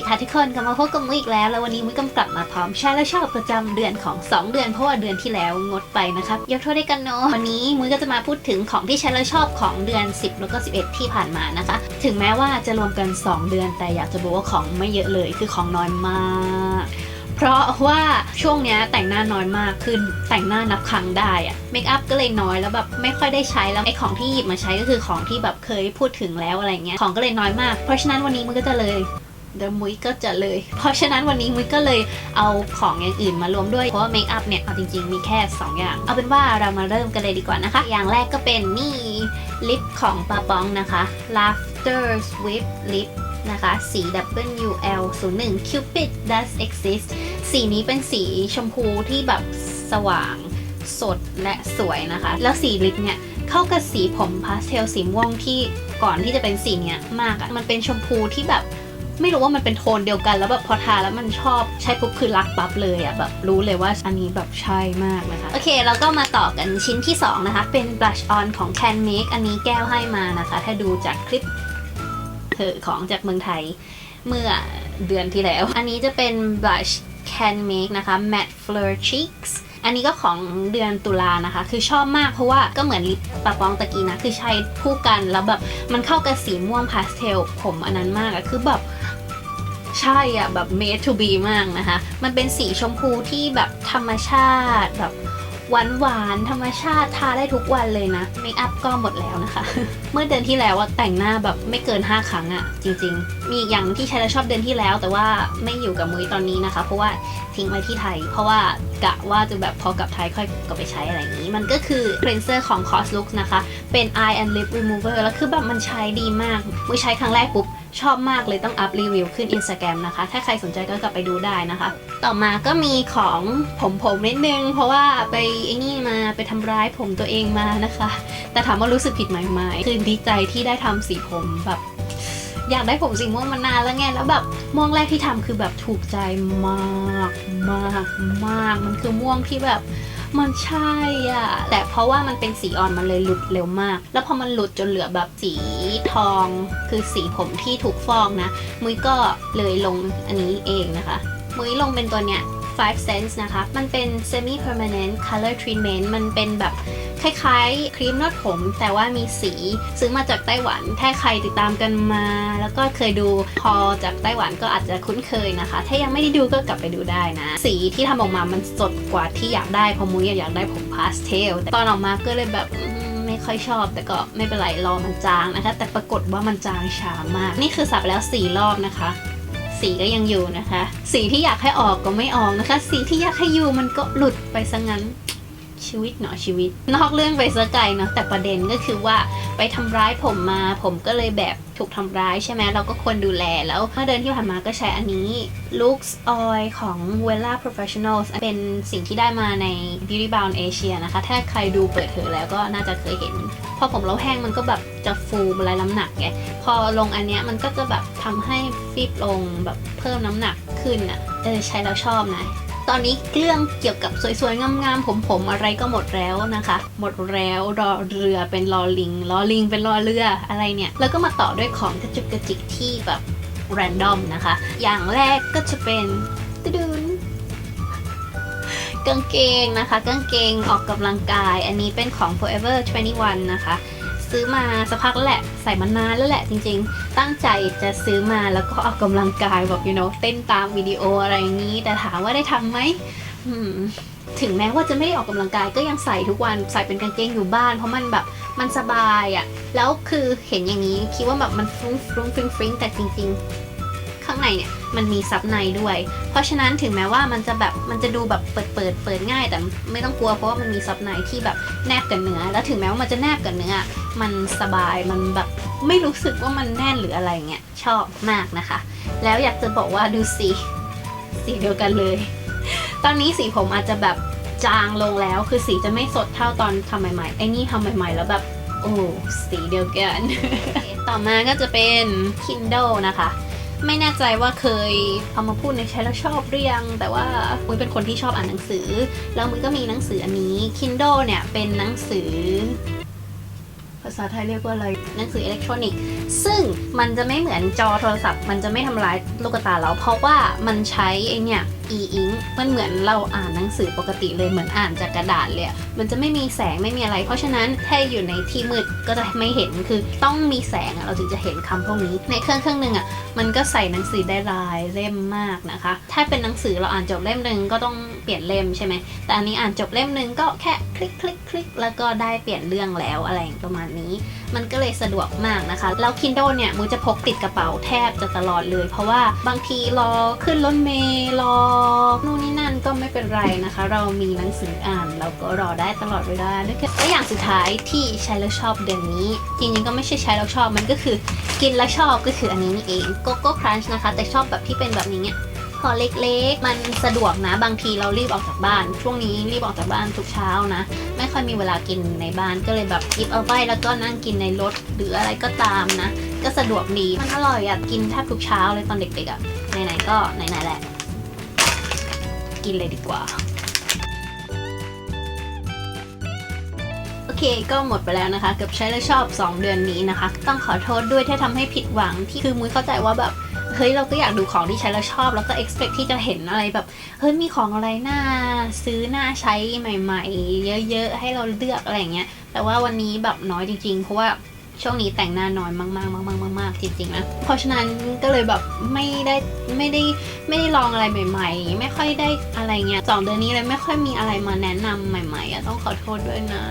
ดีค่ะทุกคนกลับมาพบกับมุ้ยอีกแล้ว แล้ววันนี้มุ้ยกำกลับมาพร้อมช้และชอบประจำเดือนของ 2 เดือนเพราะว่าเดือนที่แล้วงดไปนะครับยกโทษได้กันเนาะวันนี้มุ้ยก็จะมาพูดถึงของที่ช้และชอบของเดือน 10 แล้วก็ 11 ที่ผ่านมานะคะ ถึงแม้ว่าจะรวมกัน 2 เดือน แต่อยากจะบอกว่าของไม่เยอะเลยคือของน้อยมากเพราะว่าช่วงเนี้ยแต่งหน้าน้อยมากคือแต่งหน้านับครั้งได้อะเมคอัพก็เลยน้อยแล้วแบบไม่ค่อยได้ใช้แล้วไอ้ของที่หยิบมาใช้ก็คือของที่แบบเคยพูดถึงแล้วอะไรเงี้ยของก็เลยน้อยมาก เพราะฉะนั้นวันนี้มุ้ยก็จะเลย เดี๋ยวมุ้ยก็จะเลย เพราะฉะนั้นวันนี้มุ้ยก็เลยเอาของอย่างอื่นมารวมด้วย เพราะว่าเมคอัพเนี่ยเอาจริงๆ มีแค่ 2 อย่าง เอาเป็นว่าเรามาเริ่มกันเลยดีกว่านะคะ อย่างแรกก็เป็นนี่ลิปของปาปองนะคะ Laughter Swift Lip นะคะสี WL 0 1 Cupid Does Exist สีนี้เป็นสีชมพูที่แบบสว่างสดและสวยนะคะ แล้วสีลิปเนี่ยเข้ากับสีผมพาสเทลสีม่วงที่ก่อนที่จะเป็นสีเนี้ยมากอะมันเป็นชมพูที่แบบ ไม่รู้ว่ามันเป็นโทนเดียวกัน แล้วแบบพอทาแล้วมันชอบใช้ปุ๊บคือรักปั๊บเลยอะแบบรู้เลยว่าอันนี้แบบใช่มากนะคะ โอเคแล้วก็มาต่อกันชิ้นที่ 2 นะคะ เป็น blush on ของ Can Make อันนี้แก้วให้มานะคะ ถ้าดูจากคลิปเธอของจากเมืองไทยเมื่อเดือนที่แล้ว อันนี้จะเป็น blush Can Make นะคะ Matte Fleur Cheeks อันนี้ก็ของเดือนตุลานะคะ คือชอบมากเพราะว่าก็เหมือนลิปปะปองตะกี้นะ คือใช้คู่กันแล้วแบบมันเข้ากับสีม่วงพาสเทลผมอันนั้นมากอะคือแบบ ใช่อะแบบ made to be มากนะคะ มันเป็นสีชมพูที่แบบธรรมชาติแบบหวานหวานๆธรรมชาติทาได้ทุกวันเลยนะเมคอัพก็หมดแล้วนะคะ เมื่อเดือนที่แล้วว่าแต่งหน้าแบบไม่เกิน 5 ครั้งอะจริง ๆ มีอย่างที่ใช้แล้วชอบเดือนที่แล้ว แต่ว่าไม่อยู่กับมุ้ยตอนนี้นะคะ เพราะว่าทิ้งไว้ที่ไทย เพราะว่ากะว่าจะแบบพอกลับไทยค่อยกลับไปใช้อะไรอย่างนี้ มันก็คือ cleanser ของ Coslook นะคะ เป็น eye and lip remover แล้วคือแบบมันใช้ดีมากมุ้ยใช้ครั้งแรกปุ๊บ ชอบมากเลยต้องอัพรีวิวขึ้น Instagram นะคะ ถ้าใครสนใจก็กลับไปดูได้นะคะ ต่อมาก็มีของผมผมนิดนึง เพราะว่าไปไอ้นี่มาไปทำร้ายผมตัวเองมานะคะ แต่ถามว่ารู้สึกผิดไหมไม่คือดีใจที่ได้ทำสีผมแบบอยากได้ผมสีม่วงมานานแล้วไง แล้วแบบม่วงแรกที่ทำคือแบบถูกใจมากมากมาก มันคือม่วงที่แบบ มันใช่อะ แต่เพราะว่ามันเป็นสีอ่อนมันเลยหลุดเร็วมาก แล้วพอมันหลุดจนเหลือแบบสีทอง คือสีผมที่ถูกฟอกนะ มุ้ยก็เลยลงอันนี้เองนะคะ มุ้ยลงเป็นตัวเนี้ย 5 cents นะคะ มันเป็น semi permanent color treatment มันเป็นแบบคล้ายๆ ครีมนวดผม แต่ว่ามีสี ซื้อมาจากไต้หวัน ถ้าใครติดตามกันมา แล้วก็เคยดูพอจากไต้หวันก็อาจจะคุ้นเคยนะคะ ถ้ายังไม่ได้ดูก็กลับไปดูได้นะ สีที่ทำออกมามันสดกว่าที่อยากได้เพราะมุ้ยอยากได้ผมพาสเทลแต่ตอนออกมาก็เลยแบบไม่ค่อยชอบ แต่ก็ไม่เป็นไรรอมันจางนะคะ แต่ปรากฏว่ามันจางช้ามาก นี่คือสับแล้วสี่รอบนะคะ สีก็ยังอยู่นะคะ สีที่อยากให้ออกก็ไม่ออกนะคะ สีที่อยากให้อยู่มันก็หลุดไปซะงั้นชีวิตเนาะชีวิต นอกเรื่องไปซะไกลเนาะแต่ประเด็นก็คือว่าไปทำร้ายผมมา ผมก็เลยแบบ ถูกทำร้ายใช่ไหมเราก็ควรดูแลแล้วเมื่อเดือนที่ผ่านมาก็ใช้อันนี้ Lux Oil ของ Wella Professionals เป็นสิ่งที่ได้มาใน Beauty Bound Asia นะคะ ถ้าใครดูเปิดเผยแล้วก็น่าจะเคยเห็น พอผมเราแห้งมันก็แบบจะฟูบลายน้ำหนักไงพอลงอันเนี้ยมันก็จะแบบทำให้ฟิบลงแบบเพิ่มน้ำหนักขึ้นอะเออใช้แล้วชอบนะ ตอนนี้เรื่องเกี่ยวกับสวยๆ งามๆ ผมๆ อะไรก็หมดแล้วนะคะ หมดแล้วรอเรือเป็นรอลิงรอลิงเป็นรอเรืออะไรเนี่ย แล้วก็มาต่อด้วยของกระจุกกระจิกที่แบบแรนดอมนะคะ อย่างแรกก็จะเป็นตะดุนกางเกงนะคะ กางเกงออกกำลังกาย อันนี้เป็นของ Forever 21 นะคะ ซื้อมาสักพักแล้วแหละใส่มานานแล้วแหละจริงๆ ตั้งใจจะซื้อมาแล้วก็ออกกำลังกายแบบ you know เต้นตามวิดีโออะไรอย่างนี้ แต่ถามว่าได้ทำไหมถึงแม้ว่าจะไม่ได้ออกกำลังกายก็ยังใส่ทุกวันใส่เป็นกางเกงอยู่บ้าน เพราะมันแบบมันสบายอะ่ะแล้วคือเห็นอย่างนี้คิดว่าแบบมันฟรุ้งฟรุ้งฟริ้งฟริ้งแต่จริง ๆ ข้างในเนี่ย มันมีซับในด้วย เพราะฉะนั้นถึงแม้ว่ามันจะแบบมันจะดูแบบเปิดเปิดเปิดง่าย แต่ไม่ต้องกลัวเพราะว่ามันมีซับในที่แบบแนบกับเนื้อ แล้วถึงแม้ว่ามันจะแนบกับเนื้อ มันสบายมันแบบไม่รู้สึกว่ามันแน่นหรืออะไรเงี้ยชอบมากนะคะ แล้วอยากจะบอกว่าดูสีสีเดียวกันเลย ตอนนี้สีผมอาจจะแบบจางลงแล้วคือสีจะไม่สดเท่าตอนทำใหม่ๆไอ้นี่ทำใหม่ๆแล้วแบบโอ้สีเดียวกัน ต่อมาก็จะเป็น Kindle นะคะ ไม่แน่ใจว่าเคยเอามาพูดในใช้แล้วชอบหรือยัง แต่ว่ามุ้ยเป็นคนที่ชอบอ่านหนังสือ แล้วมุ้ยก็มีหนังสืออันนี้ Kindle เนี่ยเป็นหนังสือ ภาษาไทยเรียกว่าอะไร หนังสืออิเล็กทรอนิกส์ ซึ่งมันจะไม่เหมือนจอโทรศัพท์ มันจะไม่ทำลายลูกตาเรา เพราะว่ามันใช้ไอเนี่ย e-ink มันเหมือนเราอ่านหนังสือปกติเลยเหมือนอ่านจากกระดาษเลยมันจะไม่มีแสงไม่มีอะไร เพราะฉะนั้นถ้าอยู่ในที่มืดก็จะไม่เห็นคือต้องมีแสงเราถึงจะเห็นคำพวกนี้ ในเครื่องเครื่องหนึ่งอะมันก็ใส่หนังสือได้หลายเล่มมากนะคะ ถ้าเป็นหนังสือเราอ่านจบเล่มหนึ่งก็ต้องเปลี่ยนเล่มใช่ไหมแต่อันนี้อ่านจบเล่มหนึ่งก็แค่คลิกคลิกคลิกแล้วก็ได้เปลี่ยนเรื่องแล้วอะไรประมาณนี้ มันก็เลยสะดวกมากนะคะ แล้ว Kindle เนี่ยมูจะพกติดกระเป๋าแทบจะตลอดเลย เพราะว่าบางทีรอขึ้นรถเมล์รอนู่นนี่นั่นก็ไม่เป็นไรนะคะ เรามีหนังสืออ่านเราก็รอได้ตลอดเวลาด้วยกันและอย่างสุดท้ายที่ใช้แล้วชอบเดือนนี้ จริงๆก็ไม่ใช่ใช้แล้วชอบมันก็คือ กินแล้วชอบก็คืออันนี้นี่เองโกโก้ครันช์นะคะ แต่ชอบแบบที่เป็นแบบนี้เนี่ยห่อเล็กๆ มันสะดวกนะบางทีเรารีบออกจากบ้าน ช่วงนี้รีบออกจากบ้านทุกเช้านะ ไม่ค่อยมีเวลากินในบ้านก็เลยแบบหยิบเอาไปแล้วก็นั่งกินในรถหรืออะไรก็ตามนะ ก็สะดวกดีมันอร่อยอะกินแทบทุกเช้าเลยตอนเด็กๆอะไหนๆก็ไหนๆแหละ กินเลยดีกว่า โอเคก็หมดไปแล้วนะคะ กับใช้และชอบ 2 เดือนนี้นะคะ ต้องขอโทษด้วยที่ทำให้ผิดหวังที่คือมุ้ยเข้าใจว่าแบบเฮ้ยเราก็อยากดูของที่ใช้แล้วชอบ แล้วก็ expect ที่จะเห็นอะไรแบบเฮ้ยมีของอะไรน่าซื้อน่าใช้ใหม่ ๆ เยอะ ๆ ให้เราเลือกอะไรอย่างเงี้ยแต่ว่าวันนี้แบบน้อยจริง ๆ เพราะว่า ช่วงนี้แต่งหน้าน้อยมากๆมากๆมากๆจริงๆนะเพราะฉะนั้นก็เลยแบบไม่ได้ไม่ได้ไม่ได้ลองอะไรใหม่ ๆ ไม่ค่อยได้อะไรเงี้ยสองเดือนนี้เลยไม่ค่อยมีอะไรมาแนะนำใหม่ๆอะต้องขอโทษด้วยนะ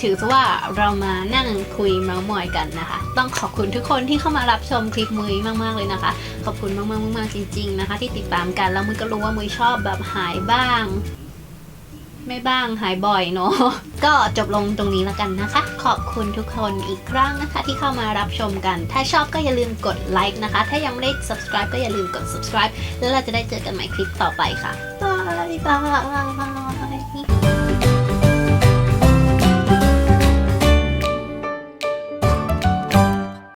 ถือซะว่าเรามานั่งคุยเมาส์มอยกันนะคะ ต้องขอบคุณทุกคนที่เข้ามารับชมคลิปมุ้ยมากๆเลยนะคะ ขอบคุณมากๆมากๆจริง ๆนะคะ ที่ติดตามกันแล้วมุ้ยก็รู้ว่ามุ้ยชอบแบบหายบ้าง ไม่บ้างหายบ่อยเนาะ ก็จบลงตรงนี้แล้วกันนะคะ ขอบคุณทุกคนอีกครั้งนะคะ ที่เข้ามารับชมกัน ถ้าชอบก็อย่าลืมกดไลค์นะคะ ถ้ายังไม่ได้ subscribe ก็อย่าลืมกด subscribe แล้วเราจะได้เจอกันใหม่คลิปต่อไปค่ะบายบาย